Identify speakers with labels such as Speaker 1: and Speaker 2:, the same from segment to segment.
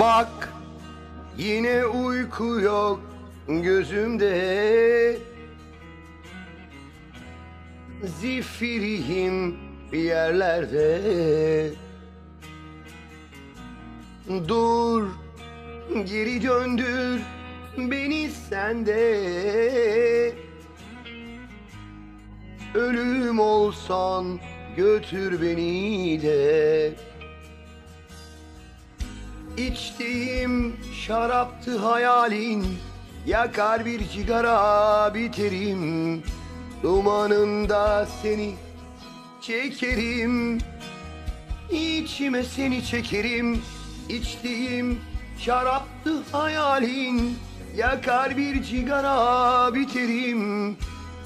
Speaker 1: Bak yine uyku yok gözümde. Zifiriyim bir yerlerde. Dur geri döndür beni sende Ölüm olsan götür beni de. İçtiğim şaraptı hayalin Yakar bir cigara biterim. Dumanında seni çekerim İçime seni çekerim. İçtiğim şaraptı hayalin Yakar bir cigara biterim.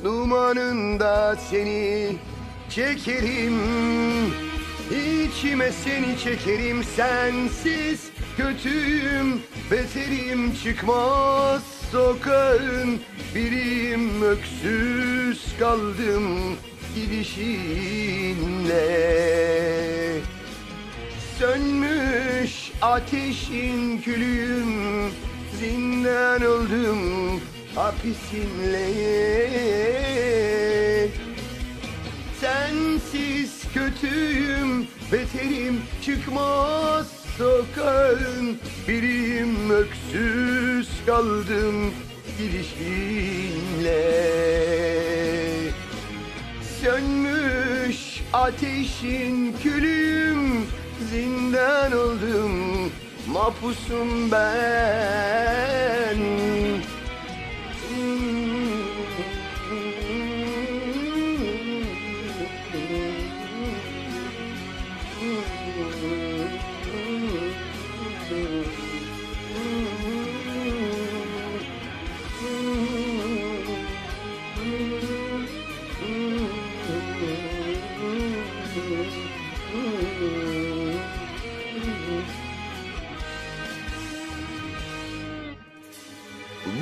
Speaker 1: Dumanında seni çekerim. İçime seni çekerim sensiz Kötüyüm beterim çıkmaz sokağın Biriyim öksüz kaldım gidişinle. Sönmüş ateşin külüyüm Zindan oldum hapisinle kötüyüm beterim çıkmaz sokağın. Biriyim öksüz kaldım gidişinle Sönmüş ateşin külüm Zindan oldum mapusum ben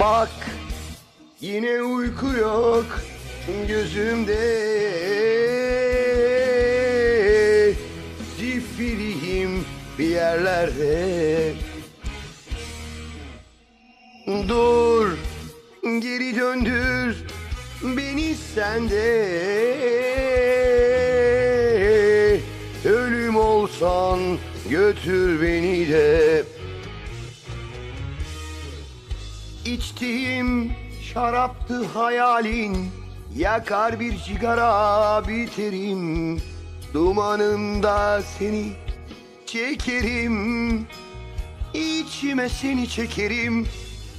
Speaker 1: Bak yine uyku yok gözümde. Zifiriyim bir yerlerde. Dur geri döndür beni sende Ölüm olsan götür beni de İçtiğim şaraptı hayalin. Yakar bir sigara biterim Dumanında seni çekerim. İçime seni çekerim.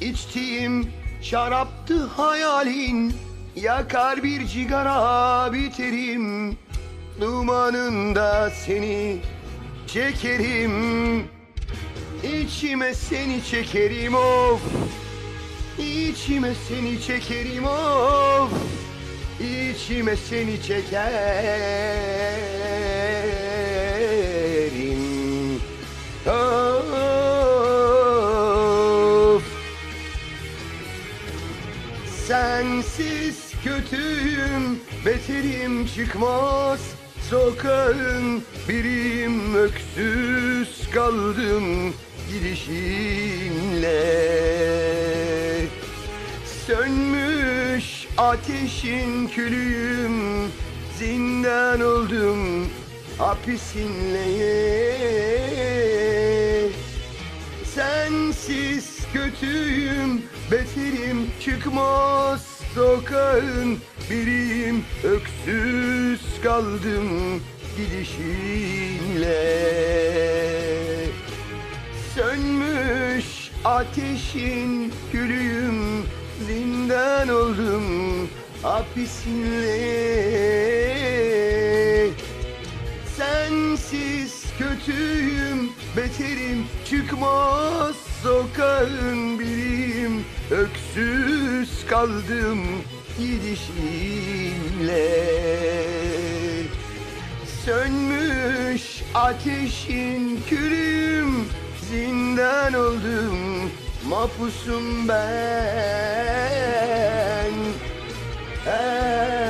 Speaker 1: İçtiğim şaraptı hayalin. Yakar bir cigara biterim Dumanında seni çekerim. İçime seni çekerim of İçime seni çekerim of. İçime seni çekerim. Of. Sensiz kötüyüm beterim çıkmaz. Sokağın biriyim öksüz kaldım gidişinle Sönmüş ateşin külüyüm. Zindan oldum hapisinle Sensiz kötüyüm beterim çıkmaz sokağın Biriyim. Öksüz kaldım gidişinle. Sönmüş ateşin külüyüm Zindan oldum hapisinle Sensiz kötüyüm beterim çıkmaz sokağın biriyim. Öksüz kaldım gidişinle Sönmüş ateşin külüm Zindan oldum mahpusum ben. Hey.